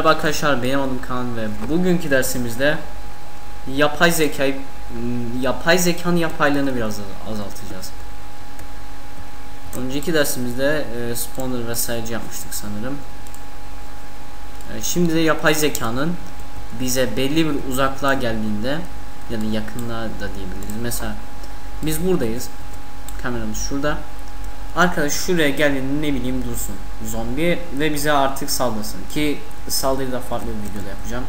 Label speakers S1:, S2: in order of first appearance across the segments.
S1: Merhaba arkadaşlar benim adım Kaan ve bugünkü dersimizde yapay zekayı yapay zekanın yapaylığını biraz azaltacağız. Önceki dersimizde e, spawner vesaire yapmıştık sanırım. E, şimdi de yapay zekanın bize belli bir uzaklığa geldiğinde ya da yakınlığa da diyebiliriz. Mesela biz buradayız. Kameramız şurada. Arkadaş şuraya geldiğinde ne bileyim dursun zombi ve bize artık saldırsın ki saldırıyı da farklı bir videoda yapacağım.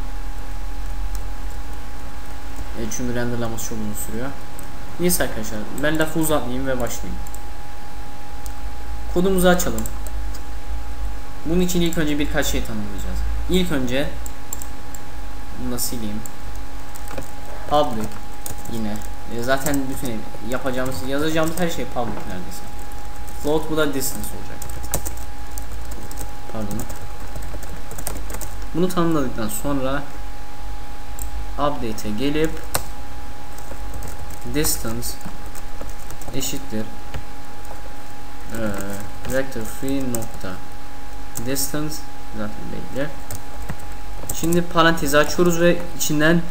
S1: E çünkü renderlaması çok uzun sürüyor. Neyse arkadaşlar ben lafı uzatmayayım ve başlayayım. Kodumuzu açalım. Bunun için ilk önce birkaç şey tanımlayacağız. İlk önce bunu da sileyim. Public yine e, zaten bütün yapacağımız yazacağımız her şey public neredeyse. Float bu da distance olacak. Pardon. Bunu tanımladıktan sonra update'e gelip distance eşittir ee, vector free nokta distance zaten belli. Şimdi parantezi açıyoruz ve içinden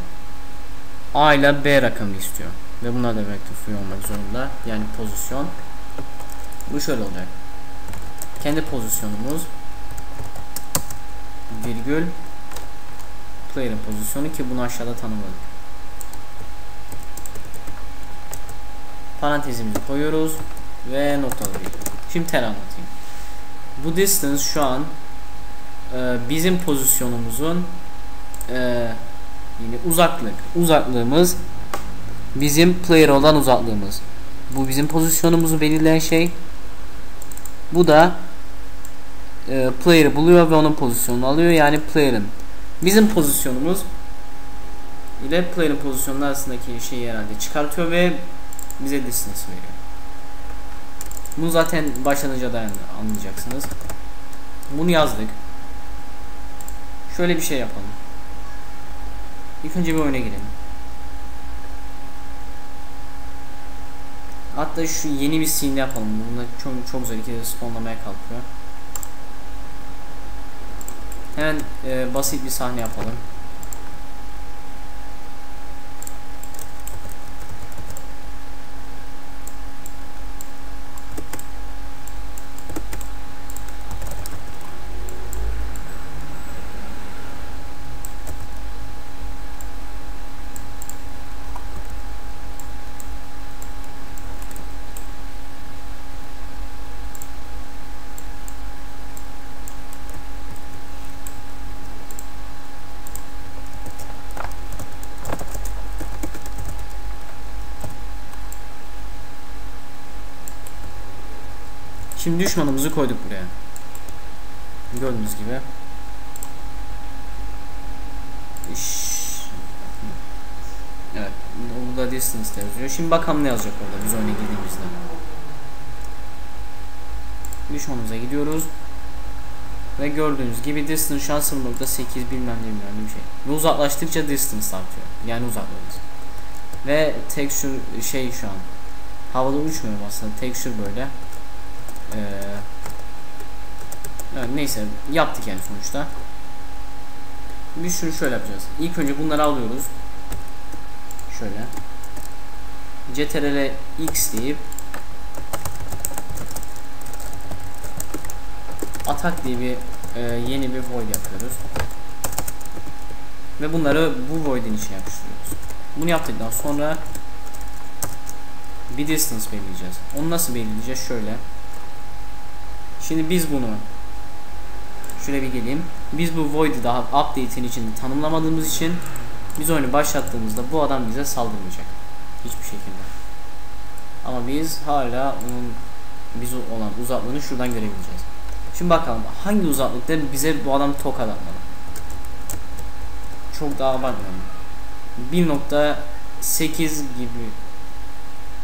S1: A ile B rakamı istiyor. Ve bunlar da vector free olmak zorunda. Yani pozisyon. Bu şöyle olacak. Kendi pozisyonumuz virgül player'ın pozisyonu ki bunu aşağıda tanımladık. Parantezimizi koyuyoruz ve noktaları Şimdi tel anlatayım. Bu distance şu an e, bizim pozisyonumuzun e, yani uzaklık. Uzaklığımız bizim player olan uzaklığımız. Bu bizim pozisyonumuzu belirleyen şey. Bu da e, player'ı buluyor ve onun pozisyonunu alıyor. Yani player'ın bizim pozisyonumuz ile player'ın pozisyonu arasındaki şeyi herhalde çıkartıyor ve bize distance veriyor. Bunu zaten başlanınca da anlayacaksınız. Bunu yazdık. Şöyle bir şey yapalım. İlk önce bir oyuna girelim. Hatta şu yeni bir scene yapalım. Bunda çok çok güzel ikide spawnlamaya kalkıyor. Hemen e, basit bir sahne yapalım. Şimdi düşmanımızı koyduk buraya. Gördüğünüz gibi. Evet. Burada distance yazıyor. Şimdi bakalım ne yazacak orada biz oyuna girdiğimizde. Düşmanımıza gidiyoruz. Ve gördüğünüz gibi distance şu an 0.8 bilmem ne bilmem bir şey. Ve uzaklaştıkça distance artıyor. Yani uzaklığımız. Ve texture şey şu an. Havada uçmuyor aslında. Texture böyle. Ee, neyse yaptık yani sonuçta. Biz şunu şöyle yapacağız. İlk önce bunları alıyoruz. Şöyle. CTRL X deyip atak diye bir e, yeni bir void yapıyoruz. Ve bunları bu void'in içine yapıştırıyoruz. Bunu yaptıktan sonra bir distance belirleyeceğiz. Onu nasıl belirleyeceğiz? Şöyle. Şimdi biz bunu şöyle bir geleyim. Biz bu void'i daha update'in içinde tanımlamadığımız için biz oyunu başlattığımızda bu adam bize saldırmayacak. Hiçbir şekilde. Ama biz hala onun biz olan uzaklığını şuradan görebileceğiz. Şimdi bakalım hangi uzaklıkta bize bu adam tokat atmalı. Çok daha abartmayalım. 1.8 gibi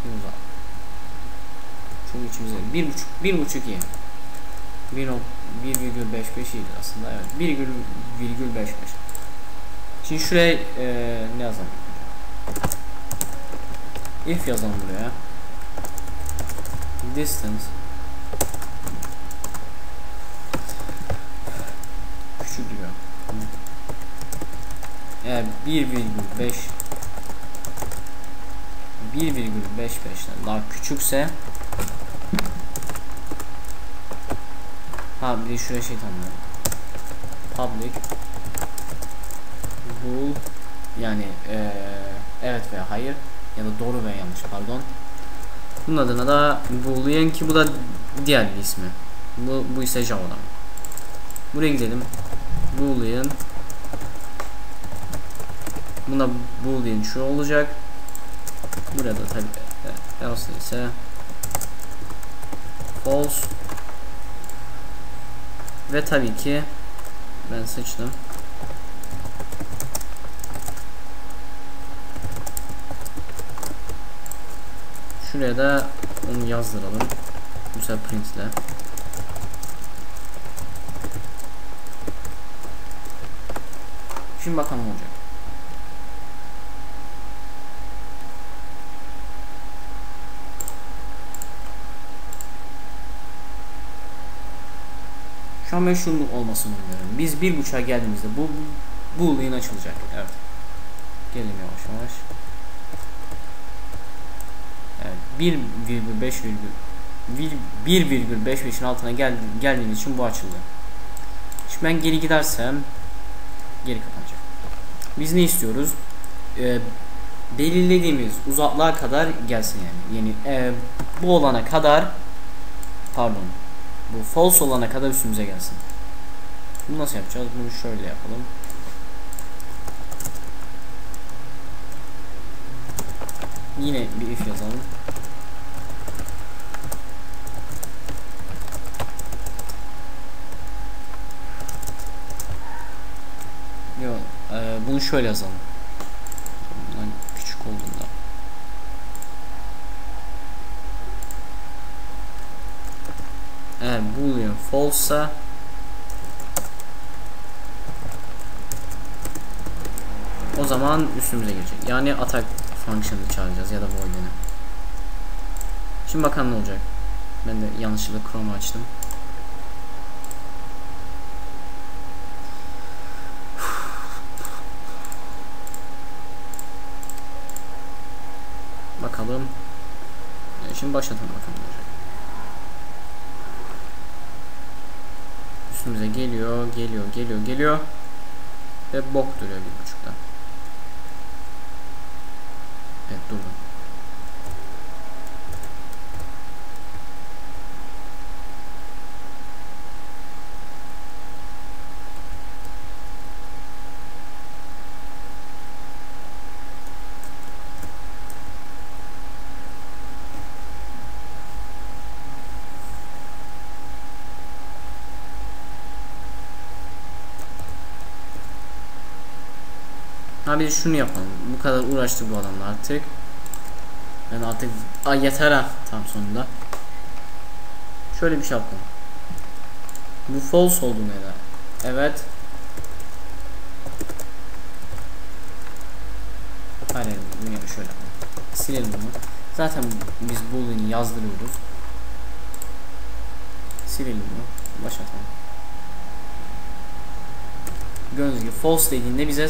S1: uzak. Çok içimize. 1.5 1.5 iyi. 1,55 iyiydi aslında evet. 1,55 Şimdi şuraya e, ne yazalım? İf yazalım buraya. Distance. Küçük diyor. Eğer 1,5 1,55'den daha küçükse Ha bir de şuraya şey tanımlıyorum. Public bool yani ee, evet veya hayır ya da doğru veya yanlış pardon. Bunun adına da boolean ki bu da diğer bir ismi. Bu, bu ise Java'dan. Buraya gidelim. Boolean Buna boolean şu olacak. Burada tabi else ise false ve tabii ki ben seçtim. Şuraya da onu yazdıralım. Bu sefer print ile. Şimdi bakalım olacak. An ben şunun olmasını umuyorum. Biz bir buçuğa geldiğimizde bu boolean açılacak. Evet. Gelin yavaş yavaş. Evet. 1,5 1,5'in altına gel, geldiğim için bu açıldı. Şimdi ben geri gidersem geri kapanacak. Biz ne istiyoruz? Ee, belirlediğimiz uzaklığa kadar gelsin yani. Yani e, bu olana kadar pardon bu false olana kadar üstümüze gelsin. Bunu nasıl yapacağız? Bunu şöyle yapalım. Yine bir if yazalım. Yok, e, bunu şöyle yazalım. Eğer boolean false'sa o zaman üstümüze girecek. Yani atak function'ı çağıracağız ya da void'ini. Şimdi bakalım ne olacak. Ben de yanlışlıkla Chrome açtım. Bakalım. Şimdi başlatalım bakalım olacak. Üstümüze geliyor, geliyor, geliyor, geliyor. Ve bok duruyor bir buçukta. Evet durdu. Ha bir şunu yapalım. Bu kadar uğraştı bu adamlar artık. Ben artık ay yeter ha tam sonunda. Şöyle bir şey yaptım. Bu false oldu neden? Evet. Hayır, yine şöyle. Silelim bunu. Zaten biz boolean'i yazdırıyoruz. Silelim bunu. Başlatalım. Gördüğünüz gibi false dediğinde bize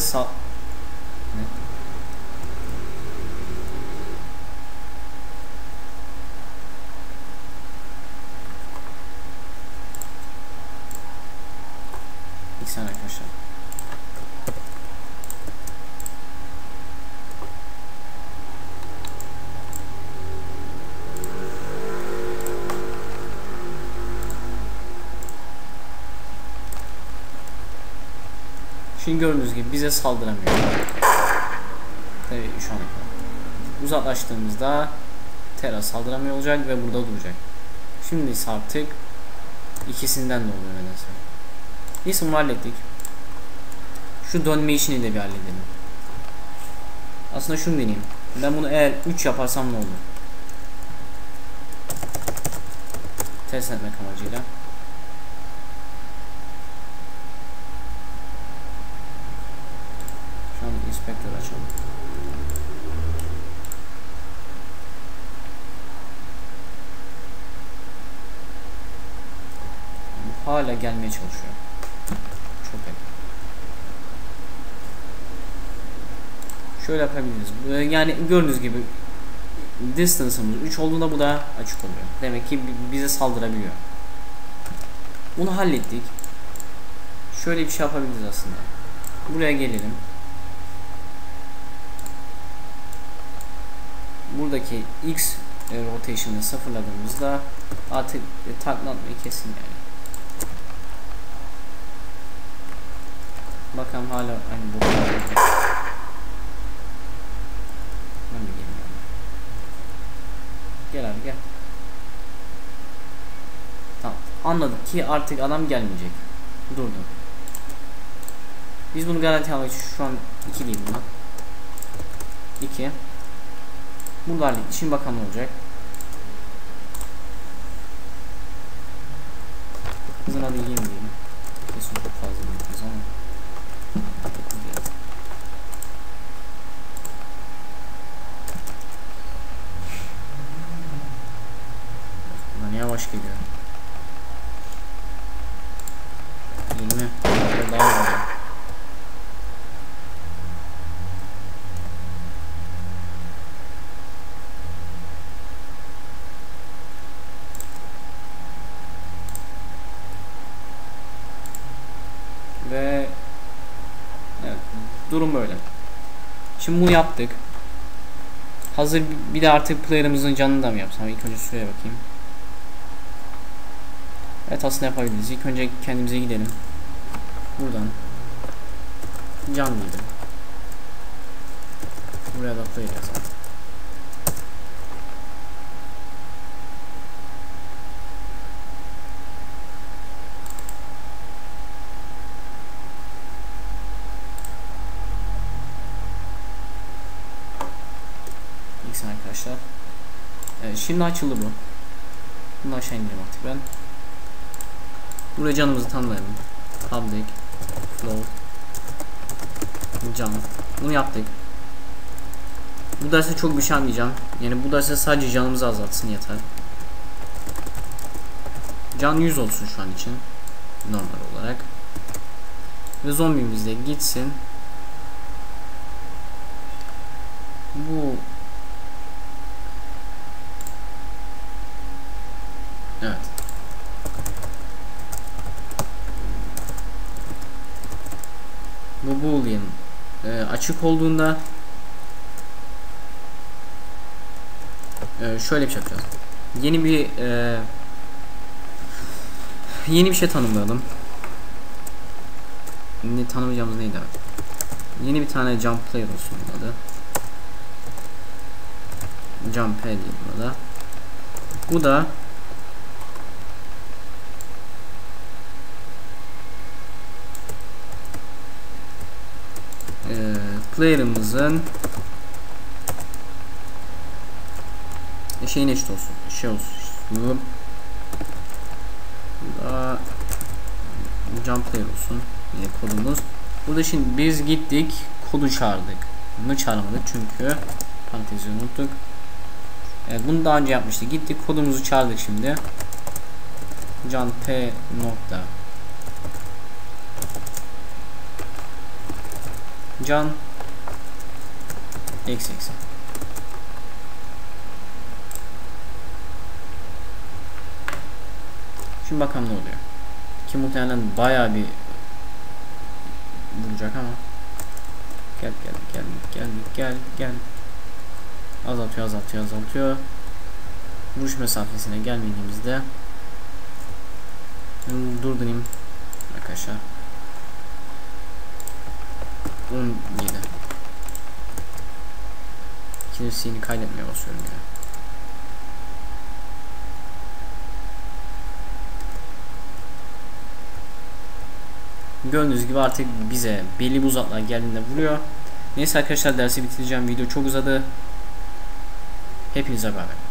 S1: Şimdi gördüğünüz gibi bize saldıramıyor. Tabii şu an uzaklaştığımızda Terra saldıramıyor olacak ve burada duracak. Şimdi ise artık ikisinden de oluyor nedense. Neyse bunu hallettik. Şu dönme işini de bir halledelim. Aslında şunu deneyeyim. Ben bunu eğer 3 yaparsam ne olur? Test etmek amacıyla. Şu an inspektör açalım. Bu hala gelmeye çalışıyor. Çok iyi. Şöyle yapabiliriz. Ee, Yani gördüğünüz gibi distance'ımız 3 olduğunda bu da açık oluyor. Demek ki bi- bize saldırabiliyor. Bunu hallettik. Şöyle bir şey yapabiliriz aslında. Buraya gelelim. Buradaki X e, rotation'ı sıfırladığımızda artık e, takla atmayı kesin yani. Bakalım hala aynı bu. Ben de gelmiyorum. Gel abi gel. Tamam. Anladık ki artık adam gelmeyecek. Durdu. Biz bunu garanti almak için şu an 2 değil buna. 2. Burada hallettik. Şimdi bakalım olacak. Kızın adı 20 diyelim. Kesin çok fazla kız ama. Dokuz diyelim. Buna yavaş geliyor. 20. Daha daha hızlı. Ve evet, durum böyle. Şimdi bunu yaptık. Hazır bir- de artık player'ımızın canını da mı yapsam? İlk önce şuraya bakayım. Evet aslında yapabiliriz. İlk önce kendimize gidelim. Buradan can diyelim. Buraya da player. X arkadaşlar. Evet, şimdi açıldı bu. Bunu aşağı indireyim artık ben. Buraya canımızı tanımlayalım. Public float can. Bunu yaptık. Bu derste çok bir şey almayacağım. Yani bu derste sadece canımızı azaltsın yeter. Can 100 olsun şu an için. Normal olarak. Ve zombimiz de gitsin. Bu Evet. Bu boolean e, açık olduğunda e, şöyle bir şey yapacağız. Yeni bir e, yeni bir şey tanımlayalım. Ne tanımlayacağımız neydi? Yeni bir tane jump player olsun adı. Jump P diyelim buna da. Bu da e, player'ımızın şeyin eşit olsun. Şey olsun. Bu da jump player olsun. Yine kodumuz. Burada şimdi biz gittik kodu çağırdık. Bunu çağırmadık çünkü parantezi unuttuk. Evet bunu daha önce yapmıştık. Gittik kodumuzu çağırdık şimdi. Can P nokta Can eksi eksi. Şimdi bakalım ne oluyor. Ki muhtemelen bayağı bir vuracak ama. Gel gel gel gel gel gel. Azaltıyor azaltıyor azaltıyor. Vuruş mesafesine gelmediğimizde durdurayım arkadaşlar. 17 Kilisini kaydetmeye basıyorum ya. Gördüğünüz gibi artık bize belli bir uzaklığa geldiğinde vuruyor. Neyse arkadaşlar dersi bitireceğim. Video çok uzadı. Hepinize bay.